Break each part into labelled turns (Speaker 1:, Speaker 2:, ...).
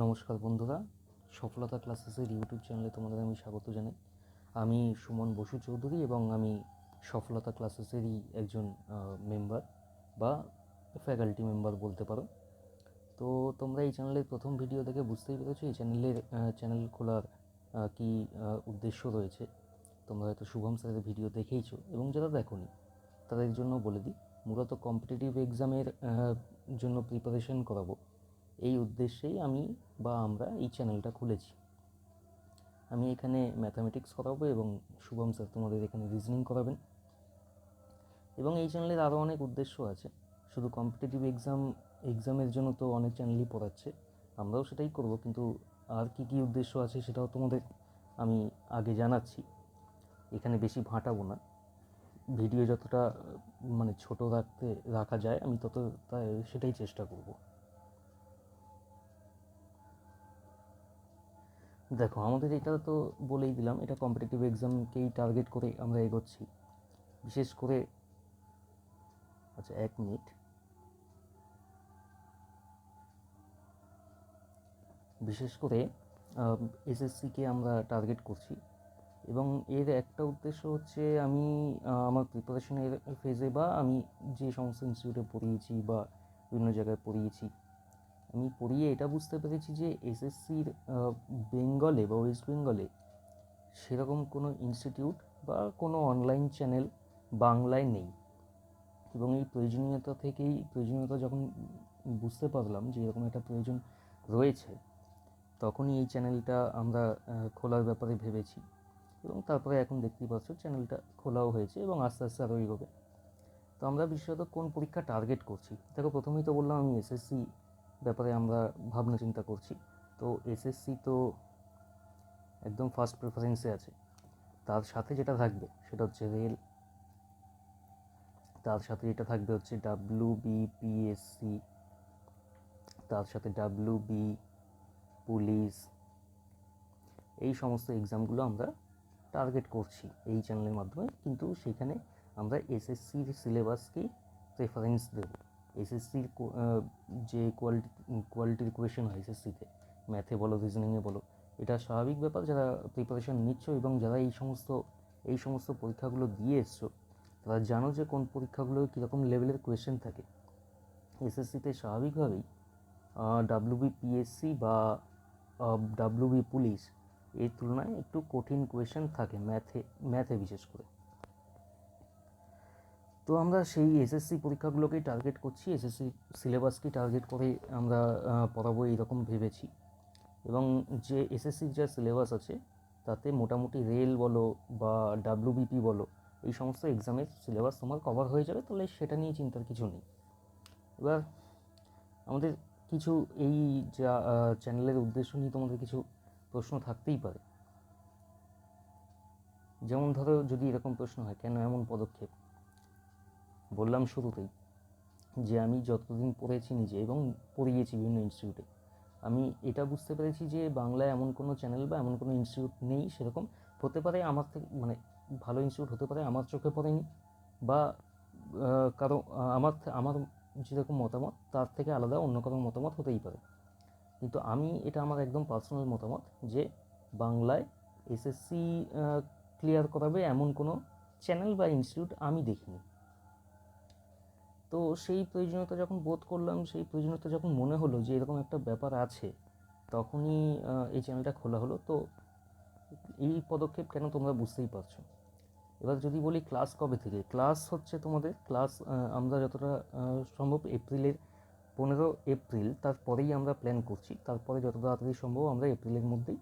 Speaker 1: নমস্কার বন্ধুরা, সফলতা ক্লাসেসের ইউটিউব চ্যানেলে তোমাদের আমি স্বাগত জানাই। আমি সুমন বসু চৌধুরী এবং আমি সফলতা ক্লাসেসেরই একজন মেম্বার বা ফ্যাকাল্টি মেম্বার বলতে পারো। তো তোমরা এই চ্যানেলের প্রথম ভিডিও দেখে বুঝতেই পেরেছ, এই চ্যানেলের চ্যানেল খোলার কী উদ্দেশ্য রয়েছে। তোমরা হয়তো শুভম স্যারের ভিডিও দেখেইছো এবং যারা দেখোনি, তাদের জন্য বলে দিই, মূলত কম্পিটিটিভ এক্সামের জন্য প্রিপারেশন করাবো। এই উদ্দেশ্যেই আমি বা আমরা এই চ্যানেলটা খুলেছি। আমি এখানে ম্যাথামেটিক্স করাবো এবং শুভম স্যার তোমাদের এখানে রিজনিং করাবেন। এবং এই চ্যানেলের আরও অনেক উদ্দেশ্য আছে। শুধু কম্পিটিটিভ এক্সাম এক্সামের জন্য তো অনেক চ্যানেলই পড়াচ্ছে। আমরাও সেটাই করব, কিন্তু আর কী কী উদ্দেশ্য আছে সেটাও তোমাদের আমি আগে জানাচ্ছি। এখানে বেশি ভাঁটাবো না। ভিডিও যতটা মানে ছোট রাখতে, রাখা যায়, আমি তত তাই সেটাই চেষ্টা করব। দেখো, আমাদের এটা তো বলেই দিলাম, এটা কম্পিটিটিভ এক্সামকেই টার্গেট করে আমরা এগোচ্ছি। বিশেষ করে আচ্ছা এক মিনিট। বিশেষ করে এসএসসিকে আমরা টার্গেট করছি। এবং এর একটা উদ্দেশ্য হচ্ছে আমি আমার প্রিপারেশনের ফেজে বা আমি যে সমস্ত ইনস্টিটিউটে পড়িয়েছি বা বিভিন্ন জায়গায় পড়িয়েছি আমি পড়িয়ে এটা বুঝতে পেরেছি যে এসএসসির বেঙ্গলে বা ওয়েস্ট বেঙ্গলে সেরকম কোনো ইনস্টিটিউট বা কোনো অনলাইন চ্যানেল বাংলায় নেই। এবং এই প্রয়োজনীয়তা থেকেই, প্রয়োজনীয়তা যখন বুঝতে পারলাম যে এরকম একটা প্রয়োজন রয়েছে, তখনই এই চ্যানেলটা আমরা খোলার ব্যাপারে ভেবেছি। এবং তারপরে এখন দেখতেই পাচ্ছ চ্যানেলটা খোলাও হয়েছে এবং আস্তে আস্তে আরও এগোবে। তো আমরা বিশেষত কোন পরীক্ষা টার্গেট করছি? দেখো, প্রথমেই তো বললাম আমি এসএসসি ব্যাপারে আমরা ভাবনা চিন্তা করছি। তো এসএসসি তো একদম ফার্স্ট প্রেফারেন্সে আছে। তার সাথে যেটা থাকবে সেটা হচ্ছে রেল তার সাথে যেটা থাকবে হচ্ছে ডাব্লিউ বিপিএসসি তার সাথে ডাব্লিউ বি পুলিশ, এই সমস্ত এক্সামগুলো আমরা টার্গেট করছি এই চ্যানেলের মাধ্যমে। কিন্তু সেখানে আমরা এসএসসির সিলেবাসকেই প্রেফারেন্স দেব। এসএসসির যে কোয়ালিটি কোয়ালিটির কোয়েশন হয় এসএসসিতে ম্যাথে বলো রিজনিংয়ে বলো, এটা স্বাভাবিক ব্যাপার যারা প্রিপারেশন নিচ্ছ এবং যারা এই সমস্ত এই সমস্ত পরীক্ষাগুলো দিয়ে এসছো, তারা জানো যে কোন পরীক্ষাগুলো কীরকম লেভেলের কোয়েশ্চেন থাকে। এসএসসিতে স্বাভাবিকভাবেই ডাব্লিউবি পিএসসি বা ডাব্লিউবি পুলিশ এর তুলনায় একটু কঠিন কোয়েশ্চেন থাকে ম্যাথে ম্যাথে বিশেষ করে। তো আমরা সেই এসএসসি পরীক্ষাগুলোকেই টার্গেট করছি এসএসসি সিলেবাসকে টার্গেট করে আমরা পড়াবো এইরকম ভেবেছি। এবং যে এসএসসির যা সিলেবাস আছে, তাতে মোটামুটি রেল বলো বা ডাব্লিউবিপি বলো, এই সমস্ত এক্সামের সিলেবাস তোমার কভার হয়ে যাবে, তাহলে সেটা নিয়ে চিন্তার কিছু নেই। এবার আমাদের কিছু এই যা চ্যানেলের উদ্দেশ্য নিয়ে তোমাদের কিছু প্রশ্ন থাকতেই পারে। যেমন ধরো যদি এরকম প্রশ্ন হয়, কেন এমন পদক্ষেপ? বললাম শুরুতেই যে আমি যতদিন পড়েছি নিজে এবং পড়িয়েছি বিভিন্ন ইনস্টিটিউটে আমি এটা বুঝতে পেরেছি যে বাংলায় এমন কোনো চ্যানেল বা এমন কোনো ইনস্টিটিউট নেই সেরকম। হতে পারে আমার থেকে মানে ভালো ইনস্টিটিউট হতে পারে, আমার চোখে পড়েনি বা কারও, আমার আমার যেরকম মতামত, তার থেকে আলাদা অন্য কারও মতামত হতেই পারে। কিন্তু আমি, এটা আমার একদম পার্সোনাল মতামত যে বাংলায় এসএসসি ক্লিয়ার করাবে এমন কোনো চ্যানেল বা ইনস্টিটিউট আমি দেখিনি। তো সেই প্রয়োজনীয়তা যখন বোধ করলাম, সেই প্রয়োজনীয়তা যখন মনে হলো যে এরকম একটা ব্যাপার আছে, তখনই এই চ্যানেলটা খোলা হলো। তো এই পদক্ষেপ কেন তোমরা বুঝতেই পারছ? এবার যদি বলি ক্লাস কবে থেকে? ক্লাস হচ্ছে তোমাদের ক্লাস আমরা যতটা সম্ভব এপ্রিলের পনেরো এপ্রিল, তারপরেই আমরা প্ল্যান করছি। তারপরে যত তাড়াতাড়ি সম্ভব আমরা এপ্রিলের মধ্যেই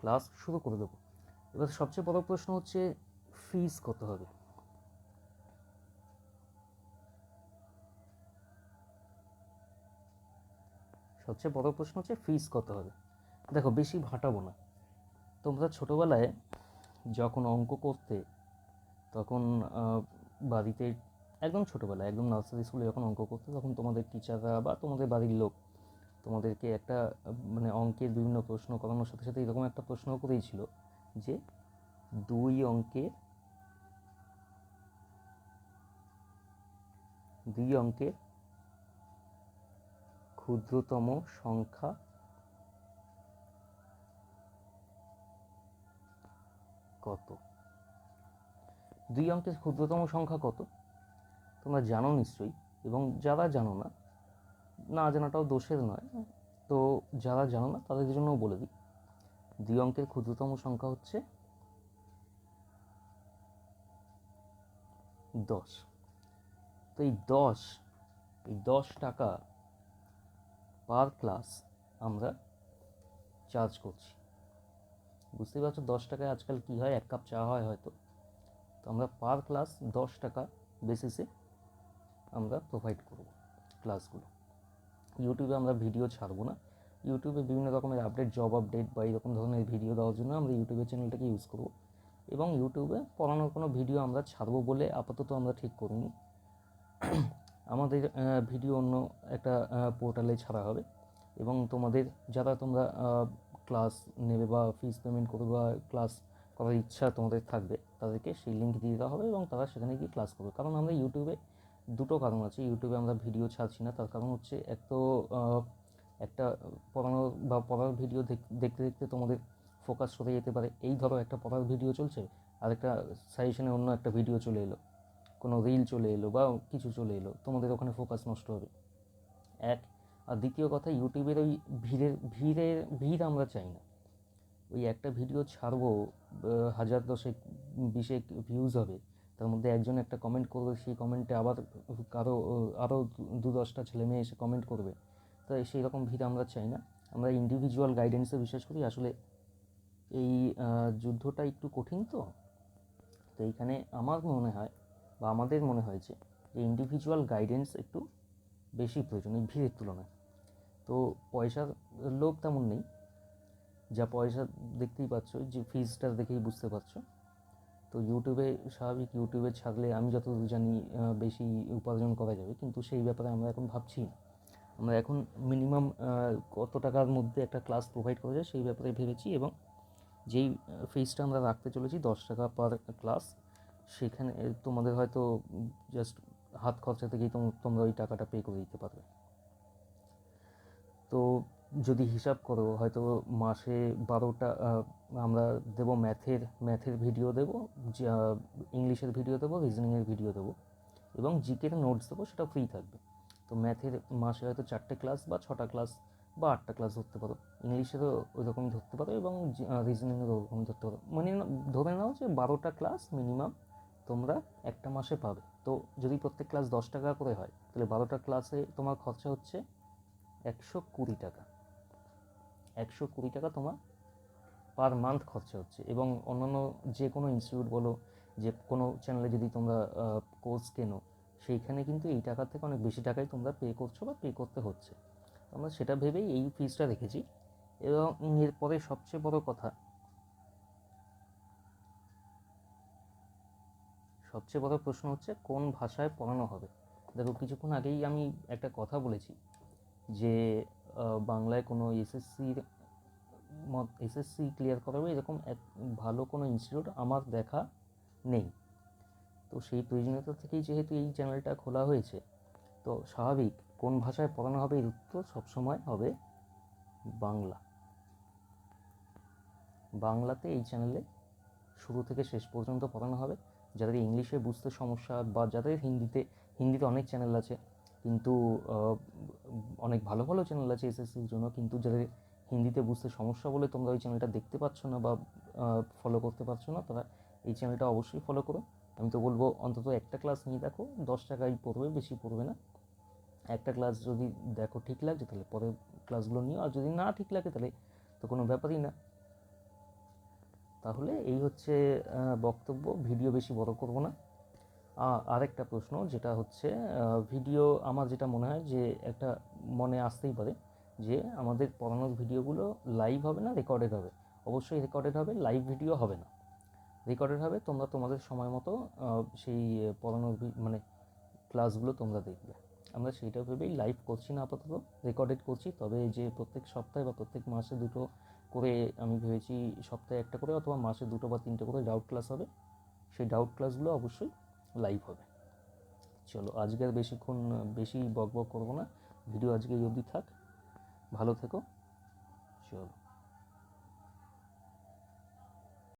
Speaker 1: ক্লাস শুরু করে দেবো। এবার সবচেয়ে বড় প্রশ্ন হচ্ছে ফিস কত হবে? সবচেয়ে বড় প্রশ্ন হচ্ছে ফিস কত হবে? দেখো বেশি ভাটাবো না। তোমরা ছোটোবেলায় যখন অঙ্ক করতে, তখন বাড়িতে একদম ছোটোবেলায়, একদম নার্সারি স্কুলে যখন অঙ্ক করতে, তখন তোমাদের টিচাররা বা তোমাদের বাড়ির লোক তোমাদেরকে একটা মানে অঙ্কের বিভিন্ন প্রশ্ন করানোর সাথে সাথে এরকম একটা প্রশ্ন করেছিল যে দুই অঙ্কের দুই অঙ্কের ক্ষুদ্রতম সংখ্যা কত? দুই অঙ্কের ক্ষুদ্রতম সংখ্যা কত? তোমরা জানো নিশ্চয়ই, এবং যারা জানো না না জানাটাও দোষের নয়। তো যারা জানো না, তাদের জন্যও বলে দিই, দুই অঙ্কের ক্ষুদ্রতম সংখ্যা হচ্ছে দশ। তো এই দশ এই দশ টাকা পার ক্লাস আমরা চার্জ করছি। বুঝতেই পারছ, দশ টাকায় আজকাল কী হয়? এক কাপ চা হয় হয়তো। তো আমরা পার ক্লাস দশ টাকা বেসিসে আমরা প্রোভাইড করব ক্লাসগুলো। ইউটিউবে আমরা ভিডিও ছাড়বো না। ইউটিউবে বিভিন্ন রকমের আপডেট জব আপডেট বা এরকম ধরনের ভিডিও দেওয়ার জন্য আমরা ইউটিউবের চ্যানেলটাকে ইউজ করব। এবং ইউটিউবে পড়ানোর কোনো ভিডিও আমরা ছাড়বো বলে আপাতত আমরা ঠিক করিনি। আমাদের ভিডিও অন্য একটা পোর্টালে ছাড়া হবে। এবং তোমাদের, যারা তোমরা ক্লাস নেবে বা ফিস পেমেন্ট করবে বা ক্লাস করার ইচ্ছা তোমাদের থাকবে, তাদেরকে সেই লিঙ্ক দিয়ে দেওয়া হবে এবং তারা সেখানে গিয়ে ক্লাস করবে। কারণ আমরা ইউটিউবে দুটো কারণ আছে। ইউটিউবে আমরা ভিডিও ছাড়ছি না। তার কারণ হচ্ছে এক তো একটা পড়ানোর বা পড়ার ভিডিও দেখতে দেখতে তোমাদের ফোকাস সরে যেতে পারে। এই ধরো একটা পড়ার ভিডিও চলছে আর একটা সাজেশনে অন্য একটা ভিডিও চলে এলো। কোনো রিল চলে এলো বা কিছু চলে এলো, তোমাদের ওখানে ফোকাস নষ্ট হবে। এক, আর দ্বিতীয় কথা, ইউটিউবের ওই ভিড়ের ভিড়ের, ভিড় আমরা চাই না। ওই একটা ভিডিও ছাড়বো হাজার দশেক, বিশেক ভিউজ হবে, তার মধ্যে একজন একটা কমেন্ট করবে, সেই কমেন্টে আবার কারও আরও দু দশটা ছেলে মেয়ে এসে কমেন্ট করবে। তো সেই রকম ভিড় আমরা চাই না। আমরা ইন্ডিভিজুয়াল গাইডেন্সে বিশ্বাস করি, আসলে এই যুদ্ধটা একটু কঠিন তো। তো এইখানে আমার মনে হয় বা আমাদের মনে হয়েছে যে ইন্ডিভিজুয়াল গাইডেন্স একটু বেশি প্রয়োজন এই ভিড়ের তুলনায়। তো পয়সার লোক তেমন নেই। যা পয়সা দেখতেই পাচ্ছ, যে ফিজটা দেখেই বুঝতে পারছ। তো ইউটিউবে স্বাভাবিক ইউটিউবে ছাড়লে আমি যতদূর জানি বেশি উপার্জন করা যাবে। কিন্তু সেই ব্যাপারে আমরা এখন ভাবছি না। আমরা এখন মিনিমাম কত টাকার মধ্যে একটা ক্লাস প্রোভাইড করা যায় সেই ব্যাপারে ভেবেছি এবং যেই ফিজটা আমরা রাখতে চলেছি, দশ টাকা পার ক্লাস সেখানে তোমাদের হয়তো জাস্ট হাত খরচা থেকেই তোমরা ওই টাকাটা পে করে দিতে পারবে। তো যদি হিসাব করো, হয়তো মাসে বারোটা আমরা দেবো ম্যাথের ম্যাথের ভিডিও দেবো ইংলিশের ভিডিও দেবো রিজনিংয়ের ভিডিও দেবো, এবং জিকের নোটস দেবো, সেটা ফ্রি থাকবে। তো ম্যাথের মাসে হয়তো চারটে ক্লাস বা ছটা ক্লাস বা আটটা ক্লাস ধরতে পারো। ইংলিশেরও ওই রকমই ধরতে পারো এবং রিজনিংয়েরও ওরকমই ধরতে পারো। মানে ধরে নাও যে বারোটা ক্লাস মিনিমাম তোমরা একটা মাসে পাবে। তো যদি প্রত্যেক ক্লাস দশ টাকা করে হয়, তাহলে বারোটা ক্লাসে তোমার খরচা হচ্ছে একশো কুড়ি টাকা। একশো কুড়ি টাকা তোমার পার মান্থ খরচা হচ্ছে এবং অন্যান্য যে কোনো ইনস্টিটিউট বলো, যে কোনো চ্যানেলে যদি তোমরা কোর্স কেনো, সেইখানে কিন্তু এই টাকার থেকে অনেক বেশি টাকাই তোমরা পে করছ বা পে করতে হচ্ছে। আমরা সেটা ভেবেই এই ফিজটা রেখেছি এবং এরপরে সবচেয়ে বড় কথা সবচেয়ে বড় প্রশ্ন হচ্ছে, কোন ভাষায় পড়ানো হবে? দেখো, কিছুক্ষণ আগেই আমি একটা কথা বলেছি যে বাংলায় কোনো এসএসসির মত এসএসসি ক্লিয়ার করাবে এরকম এক, ভালো কোনো ইনস্টিটিউট আমার দেখা নেই। তো সেই প্রয়োজনীয়তা থেকেই যেহেতু এই চ্যানেলটা খোলা হয়েছে, তো স্বাভাবিক কোন ভাষায় পড়ানো হবে এর উত্তর সবসময় হবে বাংলা। বাংলাতে এই চ্যানেলে শুরু থেকে শেষ পর্যন্ত পড়ানো হবে। যাদের ইংলিশে বুঝতে সমস্যা বা যাদের হিন্দিতে হিন্দিতে অনেক চ্যানেল আছে, কিন্তু অনেক ভালো ভালো চ্যানেল আছে এসএসসির জন্য, কিন্তু যাদের হিন্দিতে বুঝতে সমস্যা বলে তোমরা ওই চ্যানেলটা দেখতে পাচ্ছ না বা ফলো করতে পারছ না, তারা এই চ্যানেলটা অবশ্যই ফলো করো। আমি তো বলব, অন্তত একটা ক্লাস নিয়ে দেখো, দশ টাকাই পড়বে, বেশি পড়বে না। একটা ক্লাস যদি দেখো ঠিক লাগছে, তাহলে পরের ক্লাসগুলো নিও, আর যদি না ঠিক লাগে, তাহলে তো কোনো ব্যাপারই না। তাহলে এই হচ্ছে বক্তব্য। ভিডিও বেশি বড় করব না। আরেকটা প্রশ্ন, যেটা হচ্ছে ভিডিও আমার যেটা মনে হয় যে একটা মনে আসতেই পারে যে আমাদের পড়ানোর ভিডিওগুলো লাইভ হবে না রেকর্ডেড হবে। অবশ্যই রেকর্ডেড হবে লাইভ ভিডিও হবে না। রেকর্ডেড হবে, তোমরা তোমাদের সময় মতো সেই পড়ানোর মানে ক্লাসগুলো তোমরা দেখবে। আমরা সেইটা ভেবেই লাইভ করছি না আপাতত রেকর্ডেড করছি। তবে যে প্রত্যেক সপ্তাহে বা প্রত্যেক মাসে দুটো করে আমি ভেবেছি সপ্তাহে একটা করে অথবা মাসে দুটো বা তিনটে করে ডাউট ক্লাস হবে। সেই ডাউট ক্লাসগুলো অবশ্যই লাইভ হবে। চলো, আজকে আর বেশিক্ষণ, বেশি বক বক করব না। ভিডিও আজকে অবধি থাক। ভালো থেকো। চলো।